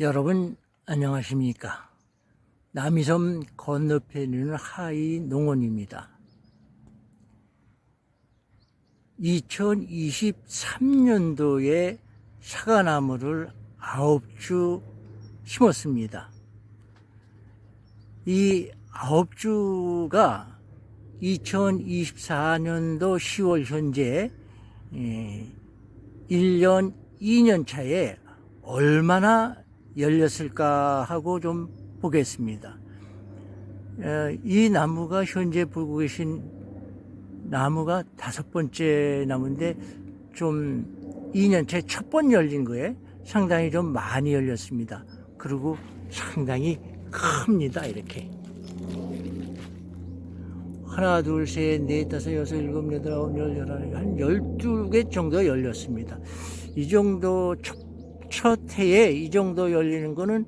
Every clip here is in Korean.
여러분 안녕하십니까? 남이섬 건너편에 있는 하이 농원입니다. 2023년도에 사과나무를 9주 심었습니다. 이 9주가 2024년도 10월 현재 예, 1년 2년 차에 얼마나 열렸을까 하고 좀 보겠습니다. 어, 이 나무가 현재 보고 계신 나무가 다섯 번째 나무인데 좀 2년째 첫 번 열린 거에 상당히 좀 많이 열렸습니다. 그리고 상당히 큽니다. 이렇게. 하나, 둘, 셋, 넷, 다섯, 여섯, 일곱, 여덟, 아홉, 열, 열하나, 한 열두 개 정도 열렸습니다. 이 정도 첫, 첫 해에 이 정도 열리는 거는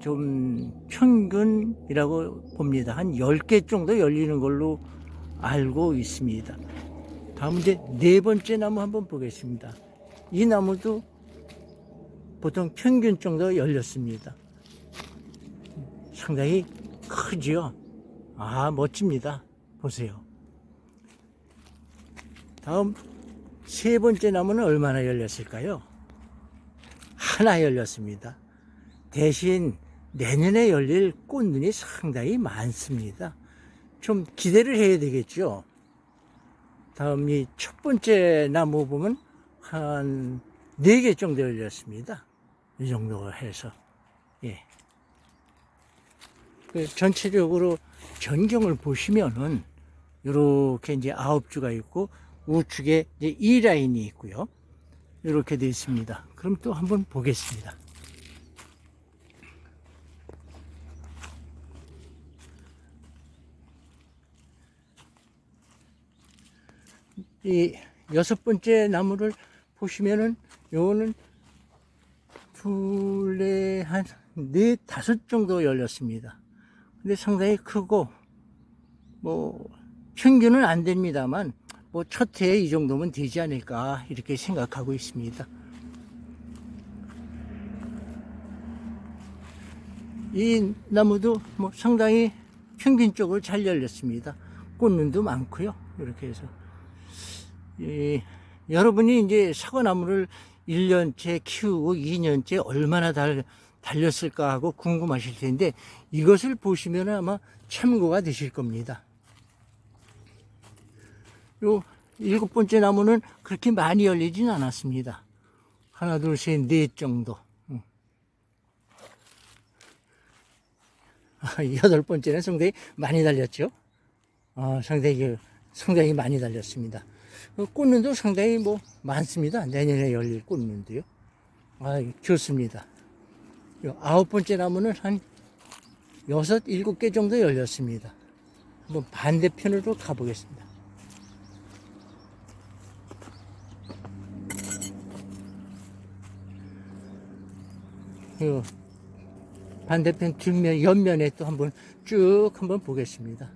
좀 평균이라고 봅니다. 한열개 정도 열리는 걸로 알고 있습니다. 다음 이제 네 번째 나무 한번 보겠습니다. 이 나무도 보통 평균 정도 열렸습니다. 상당히 크지요? 아, 멋집니다. 보세요. 다음 세 번째 나무는 얼마나 열렸을까요? 하나 열렸습니다. 대신 내년에 열릴 꽃눈이 상당히 많습니다. 좀 기대를 해야 되겠죠. 다음 이 첫 번째 나무 보면 한네개 정도 열렸습니다. 이 정도 해서. 예. 그 전체적으로 전경을 보시면은 이렇게 이제 아홉 주가 있고 우측에 이제 이 라인이 있고요. 이렇게 되어 있습니다. 그럼 또 한번 보겠습니다. 이 여섯 번째 나무를 보시면은 요거는 둘레 한네 다섯 정도 열렸습니다. 근데 상당히 크고 뭐 평균은 안 됩니다만 뭐 첫 해에 이 정도면 되지 않을까 이렇게 생각하고 있습니다. 이 나무도 뭐 상당히 평균적으로 잘 열렸습니다. 꽃눈도 많고요. 이렇게 해서 이, 여러분이 이제 사과나무를 1년째 키우고 2년째 얼마나 달, 달렸을까 하고 궁금하실 텐데 이것을 보시면 아마 참고가 되실 겁니다. 요 일곱 번째 나무는 그렇게 많이 열리진 않았습니다. 하나, 둘, 셋, 넷 정도. 응. 아, 여덟 번째는 상당히 많이 달렸죠. 아, 상당히, 상당히 많이 달렸습니다. 어, 꽃눈도 상당히 뭐 많습니다. 내년에 열릴 꽃눈도요. 아, 좋습니다. 요 아홉 번째 나무는 한 여섯, 일곱 개 정도 열렸습니다. 한번 반대편으로 가보겠습니다. 요 반대편 뒷면, 옆면에 또 한번 쭉 한번 보겠습니다.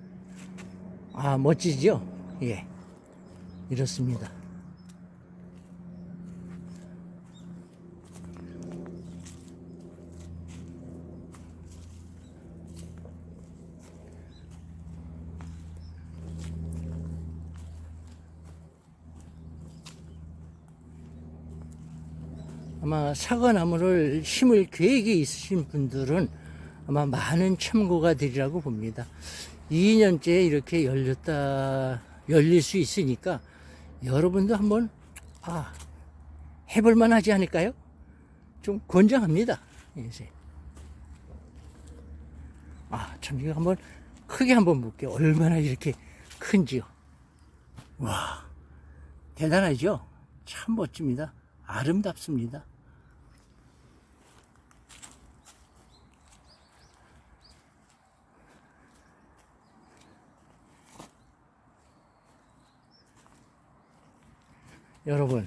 아, 멋지죠? 예. 이렇습니다. 아마 사과나무를 심을 계획이 있으신 분들은 아마 많은 참고가 되리라고 봅니다. 2년째 이렇게 열렸다, 열릴 수 있으니까 여러분도 한번, 아, 해볼만 하지 않을까요? 좀 권장합니다. 이제. 아, 참, 이거 한번 크게 한번 볼게요. 얼마나 이렇게 큰지요. 와, 대단하죠? 참 멋집니다. 아름답습니다. 여러분,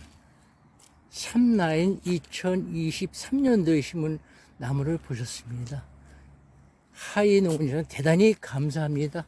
삼라인 2023년도에 심은 나무를 보셨습니다. 하이 농원이는 대단히 감사합니다.